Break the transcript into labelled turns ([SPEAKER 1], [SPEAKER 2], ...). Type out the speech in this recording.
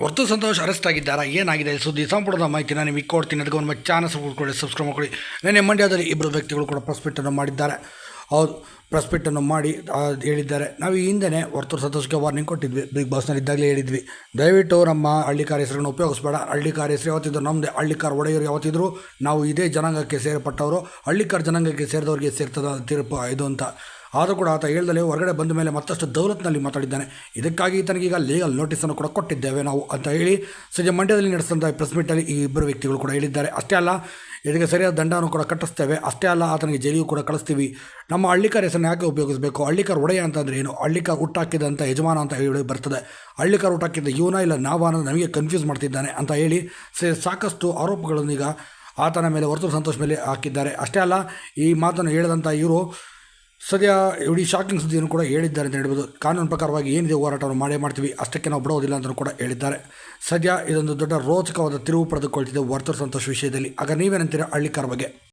[SPEAKER 1] ಹೊರ್ತು ಸಂತೋಷ್ ಅರೆಸ್ಟ್ ಆಗಿದ್ದಾರಾ? ಏನಾಗಿದೆ? ಸುದ್ದಿ ಸಂಪೂರ್ಣ ಮಾಹಿತಿನ ನಿಮಗೆ ಕೊಡ್ತೀನಿ. ಅದಕ್ಕೆ ಒಂದು ಚಾನಲ್ ಸಬ್ಸ್ಕ್ರೈಬ್ ಸಬ್ಸ್ಕ್ರೈಬ್ ಮಾಡಿ ನೆನ್ನೆ ಮಂಡ್ಯದಲ್ಲಿ ಇಬ್ಬರು ವ್ಯಕ್ತಿಗಳು ಕೂಡ ಪ್ರಸ್ಪೆಕ್ಟನ್ನು ಮಾಡಿದ್ದಾರೆ. ಹೌದು ಪ್ರಸ್ಪೆಕ್ಟನ್ನು ಮಾಡಿ ಹೇಳಿದ್ದಾರೆ. ನಾವು ಈ ಹಿಂದೆ ಹೊರತು ಸಂತೋಷಕ್ಕೆ ವಾರ್ನಿಂಗ್ ಕೊಟ್ಟಿದ್ವಿ. ಬಿಗ್ ಬಾಸ್ನಲ್ಲಿ ಇದ್ದಾಗಲೇ ಹೇಳಿದ್ವಿ. ದಯವಿಟ್ಟು ನಮ್ಮ ಹಳ್ಳಿಕಾರ ಹೆಸರನ್ನು ಉಪಯೋಗಿಸ್ಬೇಡ. ಹಳ್ಳಿಕಾರ ಹೆಸರು ಯಾವತ್ತಿದ್ರು ನಮ್ಮದೇ ಹಳ್ಳಿಕಾರ ಒಡೆಯರು ಯಾವತ್ತಿದ್ರು ನಾವು ಇದೇ ಜನಾಂಗಕ್ಕೆ ಸೇರ್ಪಟ್ಟವರು. ಹಳ್ಳಿಕಾರ ಜನಾಂಗಕ್ಕೆ ಸೇರಿದವ್ರಿಗೆ ಸೇರ್ತದ ತೀರ್ಪು ಇದು ಅಂತ. ಆದರೂ ಕೂಡ ಆತ ಹೇಳ್ದಲೇ ಹೊರಗಡೆ ಬಂದ ಮೇಲೆ ಮತ್ತಷ್ಟು ದೌಲತ್ನಲ್ಲಿ ಮಾತಾಡಿದ್ದಾನೆ. ಇದಕ್ಕಾಗಿ ಈತನಿಗೀಗ ಲೀಗಲ್ ನೋಟಿಸನ್ನು ಕೂಡ ಕೊಟ್ಟಿದ್ದೇವೆ ನಾವು ಅಂತ ಹೇಳಿ ಸದ್ಯ ಮಂಡ್ಯದಲ್ಲಿ ನಡೆಸಿದಂಥ ಪ್ರೆಸ್ ಮೀಟಲ್ಲಿ ಈ ಇಬ್ಬರು ವ್ಯಕ್ತಿಗಳು ಕೂಡ ಹೇಳಿದ್ದಾರೆ. ಅಷ್ಟೇ ಅಲ್ಲ, ಇದಕ್ಕೆ ಸರಿಯಾದ ದಂಡವನ್ನು ಕೂಡ ಕಟ್ಟಿಸ್ತೇವೆ. ಅಷ್ಟೇ ಅಲ್ಲ, ಆತನಿಗೆ ಜೈಲಿಗೂ ಕೂಡ ಕಳಿಸ್ತೀವಿ. ನಮ್ಮ ಹಳ್ಳಿಕರ ಹೆಸರನ್ನು ಯಾಕೆ ಉಪಯೋಗಿಸಬೇಕು? ಹಳ್ಳಿಕಾರ ಒಡೆಯ ಅಂತಂದರೆ ಏನು? ಹಳ್ಳಿಕ ಹುಟ್ಟಾಕಿದಂಥ ಯಜಮಾನ ಅಂತ ಹೇಳಿ ಬರ್ತದೆ. ಹಳ್ಳಿಕಾರ ಹುಟ್ಟಾಕಿದ್ದ ಇವನ ಇಲ್ಲ ನಾವ ಅನ್ನೋದು ನಮಗೆ ಕನ್ಫ್ಯೂಸ್ ಮಾಡ್ತಿದ್ದಾನೆ ಅಂತ ಹೇಳಿ ಸಾಕಷ್ಟು ಆರೋಪಗಳನ್ನು ಈಗ ಆತನ ಮೇಲೆ ಹೊರತು ಸಂತೋಷ ಮೇಲೆ ಹಾಕಿದ್ದಾರೆ. ಅಷ್ಟೇ ಅಲ್ಲ, ಈ ಮಾತನ್ನು ಹೇಳಿದಂಥ ಇವರು ಸದ್ಯ ಇಡೀ ಶಾಕಿಂಗ್ ಸುದ್ದಿಯನ್ನು ಕೂಡ ಹೇಳಿದ್ದಾರೆ ಅಂತ ಹೇಳ್ಬೋದು. ಕಾನೂನು ಪ್ರಕಾರವಾಗಿ ಏನಿದೆ ಹೋರಾಟವನ್ನು ಮಾಡೇ ಮಾಡ್ತೀವಿ, ಅಷ್ಟಕ್ಕೆ ನಾವು ಬಿಡೋದಿಲ್ಲ ಅಂತ ಕೂಡ ಹೇಳಿದ್ದಾರೆ. ಸದ್ಯ ಇದೊಂದು ದೊಡ್ಡ ರೋಚಕವಾದ ತಿರುವು ಪಡೆದುಕೊಳ್ತಿದೆ ವರ್ತರ್ ಸಂತೋಷ್ ವಿಷಯದಲ್ಲಿ. ಆಗ ನೀವೇನಂತೀರ ಹಳ್ಳಿಕಾರ ಬಗ್ಗೆ?